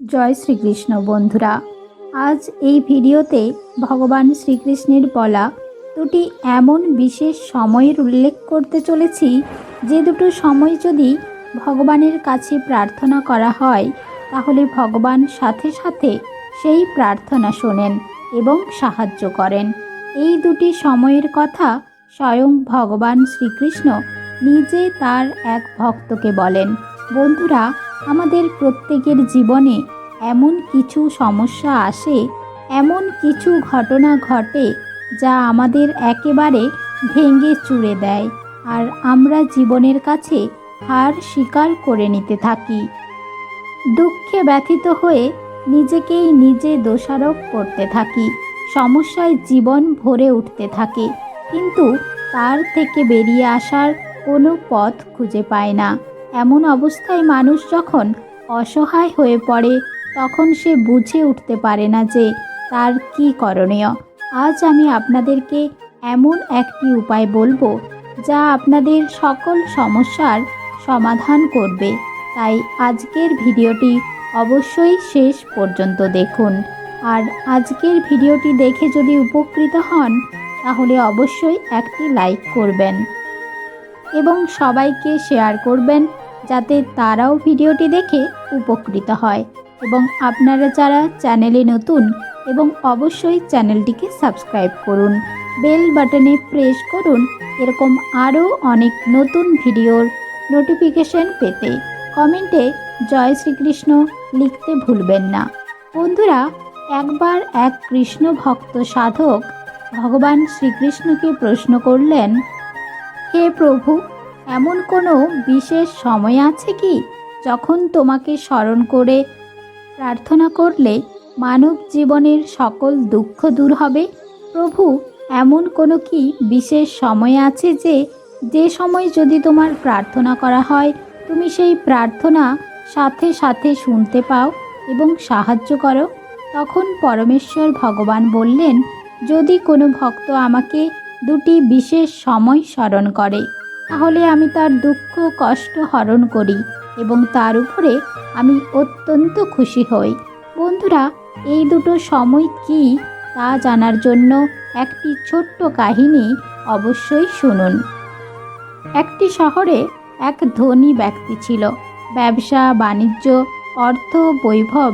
জয় শ্রীকৃষ্ণ বন্ধুরা। আজ এই ভিডিওতে ভগবান শ্রীকৃষ্ণের বলা দুটি এমন বিশেষ সময়ের উল্লেখ করতে চলেছি, যে দুটো সময় যদি ভগবানের কাছে প্রার্থনা করা হয়, তাহলে ভগবান সাথে সাথে সেই প্রার্থনা শোনেন এবং সাহায্য করেন। এই দুটি সময়ের কথা স্বয়ং ভগবান শ্রীকৃষ্ণ নিজে তার এক ভক্তকে বলেন। বন্ধুরা আমাদের প্রত্যেকের জীবনে এমন কিছু সমস্যা আসে, এমন কিছু ঘটনা ঘটে যা আমাদের একেবারে ভেঙে চুড়ে দেয় আর আমরা জীবনের কাছে হার স্বীকার করে নিতে থাকি। দুঃখে ব্যথিত হয়ে নিজেকেই নিজে দোষারোপ করতে থাকি, সমস্যায় জীবন ভরে উঠতে থাকে, কিন্তু তার থেকে বেরিয়ে আসার কোনো পথ খুঁজে পায় না। এমন অবস্থায় মানুষ যখন অসহায় হয়ে পড়ে, তখন সে বুঝে উঠতে পারে না যে তার কি করণীয়। আজ আমি আপনাদেরকে এমন একটি উপায় বলব, যা আপনাদের সকল সমস্যার সমাধান করবে। তাই আজকের ভিডিওটি অবশ্যই শেষ পর্যন্ত দেখুন। আর আজকের ভিডিওটি দেখে যদি উপকৃত হন, তাহলে অবশ্যই একটি লাইক করবেন। এবং সবাইকে শেয়ার করবেন যাতে তারাও ভিডিওটি দেখে উপকৃত হয়। এবং আপনারা যারা চ্যানেলে নতুন এবং অবশ্যই চ্যানেলটিকে সাবস্ক্রাইব করুন, বেল বাটনে প্রেস করুন, এরকম আরও অনেক নতুন ভিডিওর নোটিফিকেশন পেতে কমেন্টে জয় শ্রীকৃষ্ণ লিখতে ভুলবেন না। বন্ধুরা, একবার এক কৃষ্ণ ভক্ত সাধক ভগবান শ্রীকৃষ্ণকে প্রশ্ন করলেন হে প্রভু, এমন কোনো বিশেষ সময় আছে কি যখন তোমাকে স্মরণ করে প্রার্থনা করলে মানব জীবনের সকল দুঃখ দূর হবে? প্রভু, এমন কোনো কি বিশেষ সময় আছে যে যে সময় যদি তোমার প্রার্থনা করা হয়, তুমি সেই প্রার্থনা সাথে সাথে শুনতে পাও এবং সাহায্য করো? তখন পরমেশ্বর ভগবান বললেন, যদি কোনো ভক্ত আমাকে দুটি বিশেষ সময় স্মরণ করে। তাহলে আমি তার দুঃখ, কষ্ট হরণ করি এবং তার উপরে আমি অত্যন্ত খুশি হই। বন্ধুরা, এই দুটো সময় কি তা জানার জন্য একটি ছোট্ট কাহিনী অবশ্যই শুনুন। একটি শহরে এক ধনী ব্যক্তি ছিল। ব্যবসা, বাণিজ্য, অর্থ, বৈভব,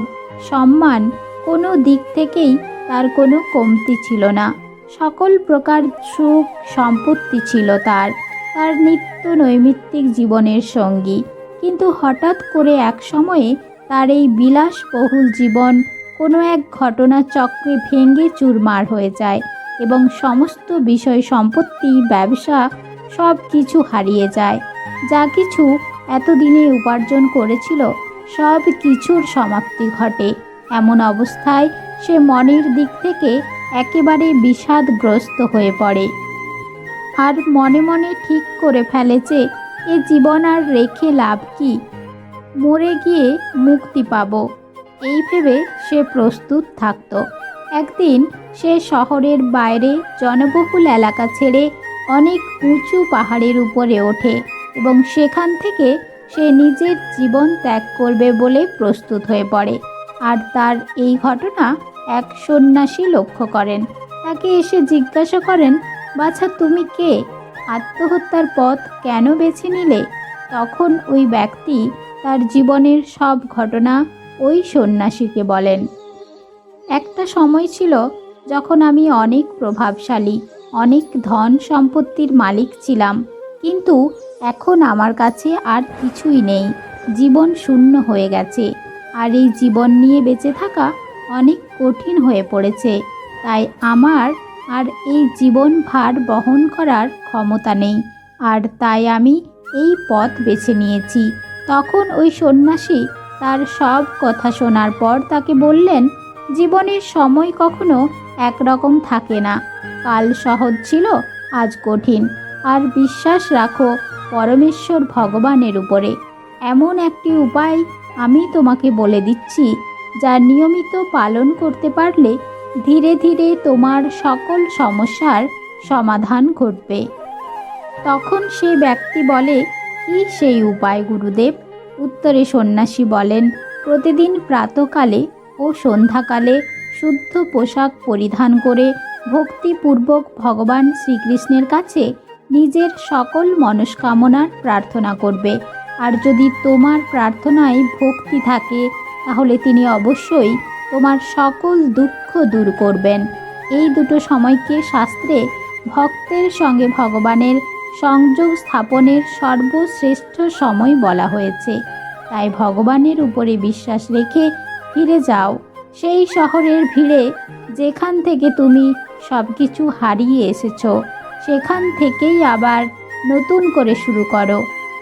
সম্মান কোনো দিক থেকেই তার কোনো কমতি ছিল না। সকল প্রকার সুখ সম্পত্তি ছিল তার তার নিত্য নৈমিত্তিক জীবনের সঙ্গী। কিন্তু হঠাৎ করে এক সময়ে তার এই বিলাসবহুল জীবন কোনো এক ঘটনা চক্রে ভেঙে চুরমার হয়ে যায় এবং সমস্ত বিষয় সম্পত্তি, ব্যবসা সব কিছু হারিয়ে যায়। যা কিছু এতদিনে উপার্জন করেছিল, সব কিছুর সমাপ্তি ঘটে। এমন অবস্থায় সে মনের দিক থেকে একেবারে বিষাদগ্রস্ত হয়ে পড়ে। আর মনে মনে ঠিক করে ফেলে যে, এ জীবন আর রেখে লাভ কি? মরে গিয়ে মুক্তি পাব। এই ভেবে সে প্রস্তুত থাকত। একদিন সে শহরের বাইরে জনবহুল এলাকা ছেড়ে অনেক উঁচু পাহাড়ের উপরে ওঠে এবং সেখান থেকে সে নিজের জীবন ত্যাগ করবে বলে প্রস্তুত হয়ে পড়ে। আর তার এই ঘটনা এক সন্ন্যাসী লক্ষ্য করেন। তাকে এসে জিজ্ঞাসা করেন, বাছা, তুমি কে? আত্মহত্যার পথ কেন বেছে নিলে? তখন ওই ব্যক্তি তার জীবনের সব ঘটনা ওই সন্ন্যাসীকে বলেন। একটা সময় ছিল যখন আমি অনেক প্রভাবশালী, অনেক ধন সম্পত্তির মালিক ছিলাম, কিন্তু এখন আমার কাছে আর কিছুই নেই। জীবন শূন্য হয়ে গেছে। আর এই জীবন নিয়ে বেঁচে থাকা অনেক কঠিন হয়ে পড়েছে। তাই আমার আর এই জীবন ভার বহন করার ক্ষমতা নেই। আর তাই আমি এই পথ বেছে নিয়েছি। তখন ওই সন্ন্যাসী তার সব কথা শোনার পর তাকে বললেন, জীবনের সময় কখনো একরকম থাকে না। কাল সহজ ছিল, আজ কঠিন। আর বিশ্বাস রাখো, পরমেশ্বর ভগবানের উপরে। এমন একটি উপায় আমি তোমাকে বলে দিচ্ছি যা নিয়মিত পালন করতে পারলে ধীরে ধীরে তোমার সকল সমস্যার সমাধান ঘটবে। তখন সে ব্যক্তি বলে, কি সেই উপায়, গুরুদেব? উত্তরে সন্ন্যাসী বলেন, প্রতিদিন প্রাতকালে ও সন্ধ্যাকালে শুদ্ধ পোশাক পরিধান করে ভক্তিপূর্বক ভগবান শ্রীকৃষ্ণের কাছে নিজের সকল মনস্কামনার প্রার্থনা করবে। আর যদি তোমার প্রার্থনায় ভক্তি থাকে তাহলে তিনি অবশ্যই তোমার সকল দুঃখ দূর করবেন। এই দুটো সময়কে শাস্ত্রে ভক্তের সঙ্গে ভগবানের সংযোগ স্থাপনের সর্বশ্রেষ্ঠ সময় বলা হয়েছে। তাই ভগবানের উপরে বিশ্বাস রেখে ফিরে যাও। সেই শহরের ভিড়ে যেখান থেকে তুমি সব কিছু হারিয়ে এসেছ, সেখান থেকেই আবার নতুন করে শুরু করো।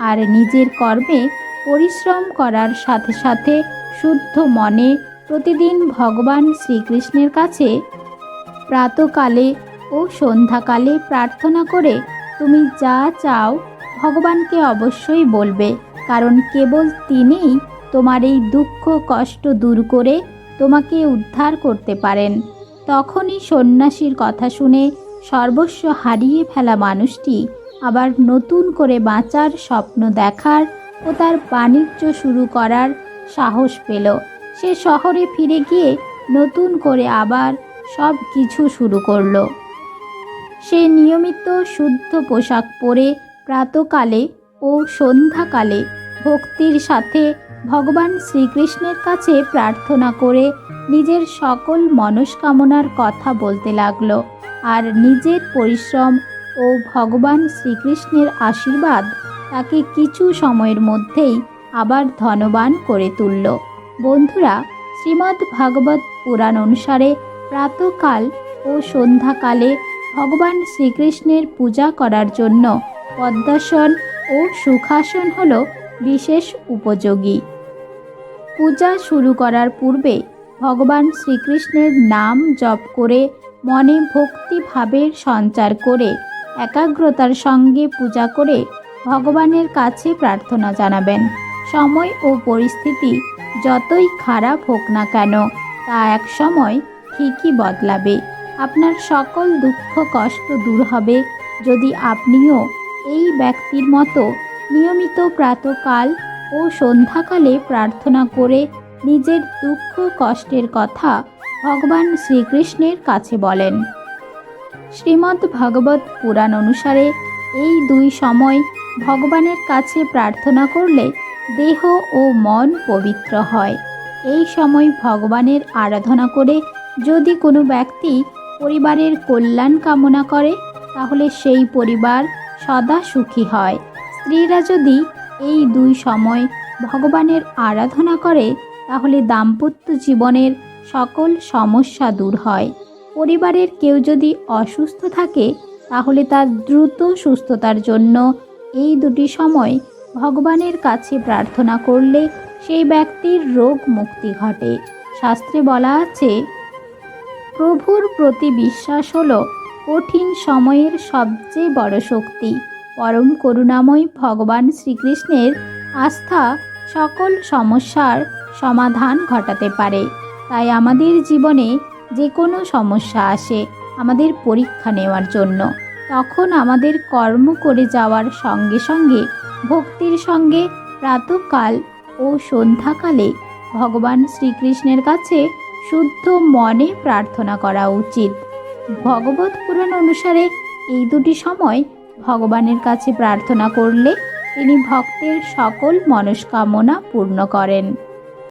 আর নিজের কর্মে পরিশ্রম করার সাথে সাথে শুদ্ধ মনে প্রতিদিন ভগবান শ্রীকৃষ্ণের কাছে প্রাতকালে ও সন্ধ্যাকালে প্রার্থনা করে তুমি যা চাও ভগবানকে অবশ্যই বলবে, কারণ কেবল তিনিই তোমার এই দুঃখ কষ্ট দূর করে তোমাকে উদ্ধার করতে পারেন। তখনই সন্ন্যাসীর কথা শুনে সর্বস্ব হারিয়ে ফেলা মানুষটি আবার নতুন করে বাঁচার স্বপ্ন দেখার ও তার বাণিজ্য শুরু করার সাহস পেল। সে শহরে ফিরে গিয়ে নতুন করে আবার সব কিছু শুরু করল। সে নিয়মিত শুদ্ধ পোশাক পরে প্রাতকালে ও সন্ধ্যাকালে ভক্তির সাথে ভগবান শ্রীকৃষ্ণের কাছে প্রার্থনা করে নিজের সকল মনস্কামনার কথা বলতে লাগল আর নিজের পরিশ্রম ও ভগবান শ্রীকৃষ্ণের আশীর্বাদ তাকে কিছু সময়ের মধ্যেই আবার ধনবান করে তুলল। বন্ধুরা, শ্রীমদ্ ভাগবত পুরাণ অনুসারে প্রাতকাল ও সন্ধ্যাকালে ভগবান শ্রীকৃষ্ণের পূজা করার জন্য পদ্মাসন ও সুখাসন হল বিশেষ উপযোগী। পূজা শুরু করার পূর্বে ভগবান শ্রীকৃষ্ণের নাম জপ করে মনে ভক্তিভাবের সঞ্চার করে একাগ্রতার সঙ্গে পূজা করে ভগবানের কাছে প্রার্থনা জানাবেন। সময় ও পরিস্থিতি যতই খারাপ হোক না কেন, তা এক সময় ঠিকই বদলাবে। আপনার সকল দুঃখ, কষ্ট দূর হবে যদি আপনিও এই ব্যক্তির মতো নিয়মিত প্রাতকাল ও সন্ধ্যাকালে প্রার্থনা করে নিজের দুঃখ, কষ্টের কথা ভগবান শ্রীকৃষ্ণের কাছে বলেন। শ্রীমদ্ ভগবত পুরাণ অনুসারে এই দুই সময় ভগবানের কাছে প্রার্থনা করলে দেহ ও মন পবিত্র হয়। এই সময় ভগবানের আরাধনা করে যদি কোনো ব্যক্তি পরিবারের কল্যাণ কামনা করে, তাহলে সেই পরিবার সদা সুখী হয়। স্ত্রীরা যদি এই দুই সময় ভগবানের আরাধনা করে, তাহলে দাম্পত্য জীবনের সকল সমস্যা দূর হয়। পরিবারের কেউ যদি অসুস্থ থাকে, তাহলে তার দ্রুত সুস্থতার জন্য এই দুটি সময় ভগবানের কাছে প্রার্থনা করলে সেই ব্যক্তির রোগ মুক্তি ঘটে। শাস্ত্রে বলা আছে, প্রভুর প্রতি বিশ্বাস হলো কঠিন সময়ের সবচেয়ে বড় শক্তি। পরম করুণাময় ভগবান শ্রীকৃষ্ণের আস্থা সকল সমস্যার সমাধান ঘটাতে পারে। তাই আমাদের জীবনে যে কোনো সমস্যা আসে আমাদের পরীক্ষা নেওয়ার জন্য। তখন আমাদের কর্ম করে যাওয়ার সঙ্গে সঙ্গে ভক্তির সঙ্গে প্রাতকাল ও সন্ধ্যাকালে ভগবান শ্রীকৃষ্ণের কাছে শুদ্ধ মনে প্রার্থনা করা উচিত। ভগবত পুরাণ অনুসারে এই দুটি সময় ভগবানের কাছে প্রার্থনা করলে তিনি ভক্তের সকল মনস্কামনা পূর্ণ করেন।